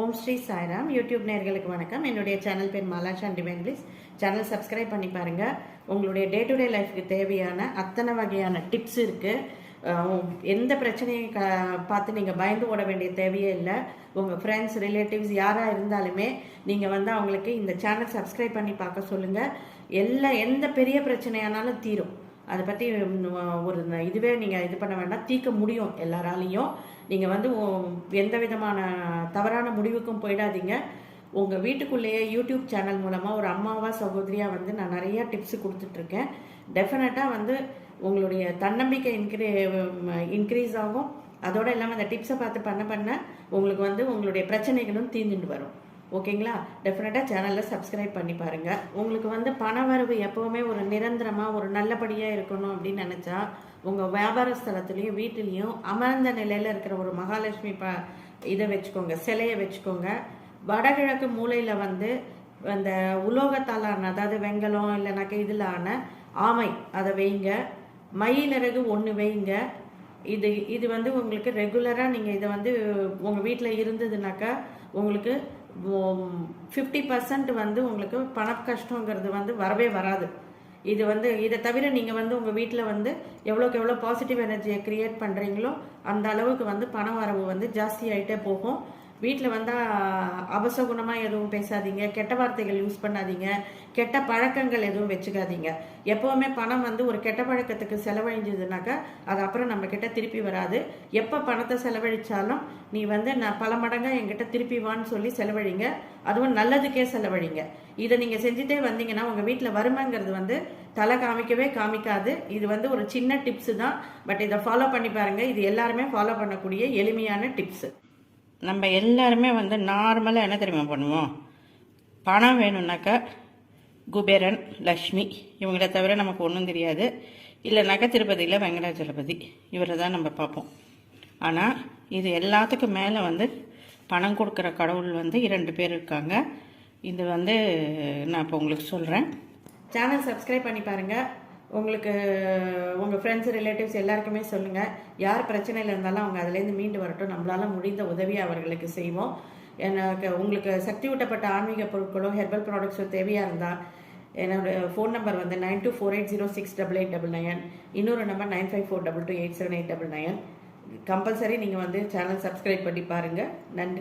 ஓம் Sri Sairam. YouTube நேர்களுக்கு வணக்கம். என்னுடைய சேனல் பேர் Malasha divine bliss channel subscribe பண்ணி பாருங்கள் உங்களுடைய டே டு டே லைஃப்க்கு தேவையான அத்தனை வகையான டிப்ஸ் இருக்குது எந்த பிரச்சனையும் க பார்த்து நீங்கள் பயந்து ஓட வேண்டிய தேவையே இல்லை. உங்கள் ஃப்ரெண்ட்ஸ் ரிலேட்டிவ்ஸ் யாராக இருந்தாலுமே நீங்கள் வந்து அவங்களுக்கு இந்த சேனல் சப்ஸ்கிரைப் பண்ணி பார்க்க சொல்லுங்கள் எல்லா எந்த பெரிய பிரச்சனையானாலும் தீரும். அதை பற்றி ஒரு இதுவே நீங்கள் இது பண்ண வேண்டாம். தீர்க்க முடியும் எல்லாராலையும். நீங்கள் வந்து எந்த விதமான தவறான முடிவுக்கும் போயிடாதீங்க. உங்கள் வீட்டுக்குள்ளேயே யூடியூப் சேனல் மூலமாக ஒரு அம்மாவா சகோதரியாக வந்து நான் நிறையா டிப்ஸ் கொடுத்துட்ருக்கேன். டெஃபினட்டாக வந்து உங்களுடைய தன்னம்பிக்கை இன்க்ரீ இன்க்ரீஸ் ஆகும். அதோட இல்லாமல் அந்த டிப்ஸை பார்த்து பண்ண பண்ண உங்களுக்கு வந்து உங்களுடைய பிரச்சனைகளும் தீர்ந்துட்டு வரும். ஓகேங்களா? டெஃபினட்டாக சேனலில் சப்ஸ்கிரைப் பண்ணி பாருங்கள் உங்களுக்கு வந்து பண வரவு எப்போவுமே ஒரு நிரந்தரமாக ஒரு நல்லபடியாக இருக்கணும் அப்படின்னு நினச்சா உங்கள் வியாபார ஸ்தலத்துலேயும் வீட்டிலையும் அமர்ந்த நிலையில் இருக்கிற ஒரு மகாலட்சுமி ப இதை வச்சுக்கோங்க சிலையை வச்சுக்கோங்க. வடகிழக்கு மூலையில் வந்து அந்த உலோகத்தாலான அதாவது வெங்கலம் இல்லைனாக்க இதில் ஆன ஆமை அதை வைங்க. மயிலிறகு ஒன்று வைங்க. இது இது வந்து உங்களுக்கு ரெகுலராக நீங்கள் இதை வந்து உங்கள் வீட்டில் இருந்ததுனாக்கா உங்களுக்கு ஃபிஃப்டி பர்சன்ட் வந்து உங்களுக்கு பண கஷ்டங்கிறது வந்து வரவே வராது. இது வந்து இதை தவிர நீங்கள் வந்து உங்கள் வீட்டில் வந்து எவ்வளோக்கு எவ்வளோ பாசிட்டிவ் எனர்ஜியை க்ரியேட் பண்ணுறீங்களோ அந்த அளவுக்கு வந்து பண வரவு வந்து ஜாஸ்தி ஆகிட்டே போகும். வீட்டில் வந்தால் அபசகுணமாக எதுவும் பேசாதீங்க. கெட்ட வார்த்தைகள் யூஸ் பண்ணாதீங்க. கெட்ட பழக்கங்கள் எதுவும் வச்சுக்காதீங்க. எப்போவுமே பணம் வந்து ஒரு கெட்ட பழக்கத்துக்கு செலவழிஞ்சதுனாக்கா அது அப்புறம் நம்மக்கிட்ட திருப்பி வராது. எப்போ பணத்தை செலவழிச்சாலும் நீ வந்து நான் பல மடங்காக என்கிட்ட திருப்பி வான்னு சொல்லி செலவழிங்க. அதுவும் நல்லதுக்கே செலவழிங்க. இதை நீங்கள் செஞ்சுட்டே வந்தீங்கன்னா உங்கள் வீட்டில் வருமாங்கிறது வந்து தலை காமிக்கவே காமிக்காது. இது வந்து ஒரு சின்ன டிப்ஸு தான். பட் இதை ஃபாலோ பண்ணி பாருங்கள் இது எல்லாருமே ஃபாலோ பண்ணக்கூடிய எளிமையான டிப்ஸு நம்ம எல்லாருமே வந்து நார்மலாக என்ன தெரியுமா பண்ணுவோம்? பணம் வேணும்னாக்கா குபேரன் லக்ஷ்மி இவங்கள தவிர நமக்கு ஒன்றும் தெரியாது. இல்லைனாக்கா திருப்பதியில் வெங்கடாஜலபதி. இவரை தான் நம்ம பார்ப்போம். ஆனால் இது எல்லாத்துக்கும் மேலே வந்து பணம் கொடுக்குற கடவுள் வந்து இரண்டு பேர் இருக்காங்க. இது வந்து நான் இப்போ உங்களுக்கு சொல்கிறேன் சேனல் சப்ஸ்கிரைப் பண்ணி பாருங்கள் உங்களுக்கு உங்கள் ஃப்ரெண்ட்ஸ் ரிலேட்டிவ்ஸ் எல்லாருக்குமே சொல்லுங்கள் யார் பிரச்சனையில் இருந்தாலும் அவங்க அதுலேருந்து மீண்டு வரட்டும். நம்மளால் முடிந்த உதவியை அவர்களுக்கு செய்வோம். எனக்கு உங்களுக்கு சக்தி ஊட்டப்பட்ட ஆன்மீக பொருட்களோ ஹெர்பல் ப்ராடக்ட்ஸோ தேவையாக இருந்தால் என்னோடய ஃபோன் நம்பர் வந்து nine two four eight zero six double eight double nine இன்னொரு number nine five four double two eight seven eight double nine compulsory நீங்கள் வந்து சேனல் சப்ஸ்கிரைப் பண்ணி பாருங்கள் நன்றி.